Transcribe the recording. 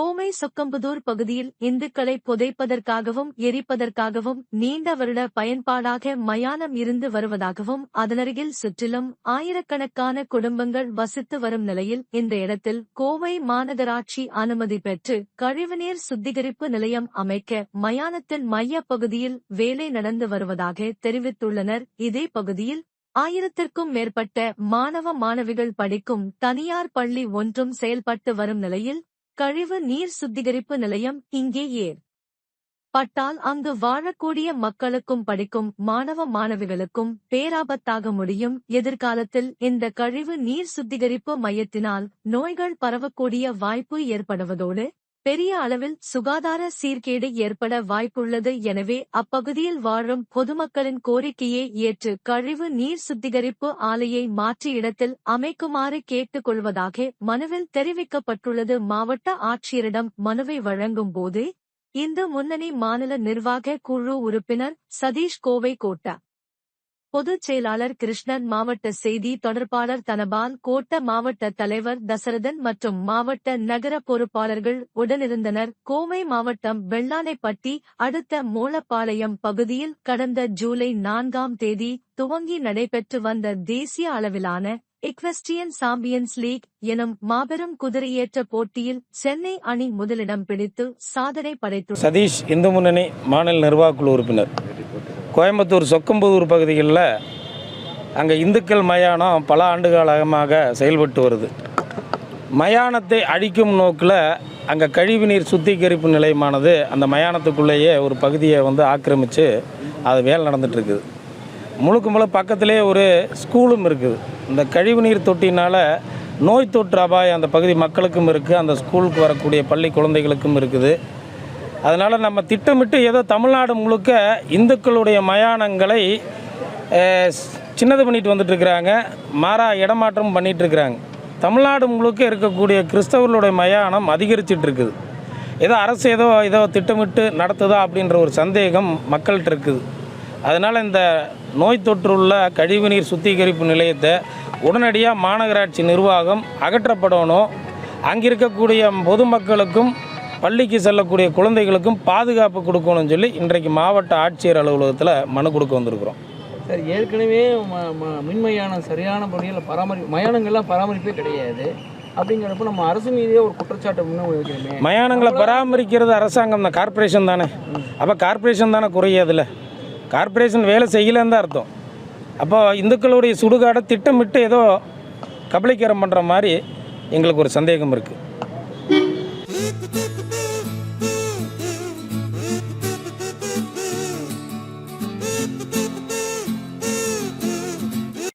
கோமை சொக்கம்புதூர் பகுதியில் இந்துக்களை புதைப்பதற்காகவும் எரிப்பதற்காகவும் நீண்ட வருட பயன்பாடாக மயானம் இருந்து வருவதாகவும் அதனருகில் சுற்றிலும் ஆயிரக்கணக்கான குடும்பங்கள் வசித்து வரும் நிலையில் இந்த இடத்தில் கோவை மாநகராட்சி அனுமதி பெற்று கழிவுநீர் சுத்திகரிப்பு நிலையம் அமைக்க மயானத்தின் மைய பகுதியில் வேலை நடந்து வருவதாக தெரிவித்துள்ளனர். இதே பகுதியில் ஆயிரத்திற்கும் மேற்பட்ட மாணவ மாணவிகள் படிக்கும் தனியார் பள்ளி ஒன்றும் செயல்பட்டு வரும் நிலையில் கழிவு நீர் சுத்திகரிப்பு நிலையம் இங்கே ஏர். பட்டால் அங்கு வாழக்கூடிய மக்களுக்கும் படிக்கும் மாணவ மாணவிகளுக்கும் பேராபத்தாக முடியும். எதிர்காலத்தில் இந்த கழிவு நீர் சுத்திகரிப்பு மையத்தினால் நோய்கள் பரவக்கூடிய வாய்ப்பு ஏற்படுவதோடு பெரிய அளவில் சுகாதார சீர்கேடு ஏற்பட வாய்ப்புள்ளது. எனவே அப்பகுதியில் வாழும் பொதுமக்களின் கோரிக்கையை ஏற்று கழிவு நீர் சுத்திகரிப்பு ஆலையை மாற்றி இடத்தில் அமைக்குமாறு கேட்டுக் கொள்வதாக மனுவில் தெரிவிக்கப்பட்டுள்ளது. மாவட்ட ஆட்சியரிடம் மனுவை வழங்கும் போது இந்து முன்னணி மாநில நிர்வாக குழு உறுப்பினர் சதீஷ் கோவை கோட்டா பொதுச் செயலாளர் கிருஷ்ணன் மாவட்ட செய்தி தொடர்பாளர் தனபால் கோட்ட மாவட்ட தலைவர் தசரதன் மற்றும் மாவட்ட நகர பொறுப்பாளர்கள் உடனிருந்தனர். கோவை மாவட்டம் வெள்ளானைப்பட்டி அடுத்த மூலப்பாளையம் பகுதியில் கடந்த ஜூலை நான்காம் தேதி துவங்கி நடைபெற்று வந்த தேசிய அளவிலான எக்வெஸ்டியன் சாம்பியன்ஸ் லீக் எனும் மாபெரும் குதிரையேற்ற போட்டியில் சென்னை அணி முதலிடம் பிடித்து சாதனை படைத்துள்ளது. சதீஷ் இந்து முன்னணி மாநில நிர்வாகக்குழு உறுப்பினர். கோயம்புத்தூர் சொக்கம்புதூர் பகுதிகளில் அங்கே இந்துக்கள் மயானம் பல ஆண்டுகாலமாக செயல்பட்டு வருது. மயானத்தை அழிக்கும் நோக்கில் அங்கே கழிவுநீர் சுத்திகரிப்பு நிலையமானது அந்த மயானத்துக்குள்ளேயே ஒரு பகுதியை வந்து ஆக்கிரமித்து அது வேலை நடந்துகிட்ருக்குது முழுக்க முழுக்க பக்கத்திலே ஒரு ஸ்கூலும் இருக்குது. இந்த கழிவுநீர் தொட்டினால் நோய் தொற்று அபாயம் அந்த பகுதி மக்களுக்கும் இருக்குது. அந்த ஸ்கூலுக்கு வரக்கூடிய பள்ளி குழந்தைகளுக்கும் இருக்குது. அதனால் நம்ம திட்டமிட்டு ஏதோ தமிழ்நாடு முழுக்க இந்துக்களுடைய மயானங்களை சின்னது பண்ணிட்டு வந்துட்டுருக்குறாங்க. மாறா இடமாற்றம் பண்ணிகிட்ருக்குறாங்க தமிழ்நாடு முழுக்க இருக்கக்கூடிய கிறிஸ்தவர்களுடைய மயானம் அதிகரிச்சிட்ருக்குது ஏதோ அரசு ஏதோ ஏதோ திட்டமிட்டு நடத்துதா அப்படின்ற ஒரு சந்தேகம் மக்கள்கிட்ட இருக்குது. அதனால் இந்த நோய் தொற்றுள்ள கழிவுநீர் சுத்திகரிப்பு நிலையத்தை உடனடியாக மாநகராட்சி நிர்வாகம் அகற்றப்படணும். அங்கிருக்கக்கூடிய பொதுமக்களுக்கும் பள்ளிக்கு செல்லக்கூடிய குழந்தைகளுக்கும் பாதுகாப்பு கொடுக்கணும்னு சொல்லி இன்றைக்கு மாவட்ட ஆட்சியர் அலுவலகத்தில் மனு கொடுக்க வந்திருக்கிறோம். சார் ஏற்கனவே மின்மயானம் சரியான முறையில் பராமரி மயானங்கள்லாம் பராமரிப்பே கிடையாது. அப்படிங்கிறப்ப நம்ம அரசு மீதே ஒரு குற்றச்சாட்டை முன்ன மயானங்களை பராமரிக்கிறது அரசாங்கம் தான் கார்ப்பரேஷன் தானே. அப்போ கார்ப்பரேஷன் தானே குறைய அதில் கார்ப்பரேஷன் வேலை செய்யலன்னு தான் அர்த்தம். அப்போ இந்துக்களுடைய சுடுகாடை திட்டமிட்டு ஏதோ கபலீகரம் பண்ணுற மாதிரி எங்களுக்கு ஒரு சந்தேகம் இருக்குது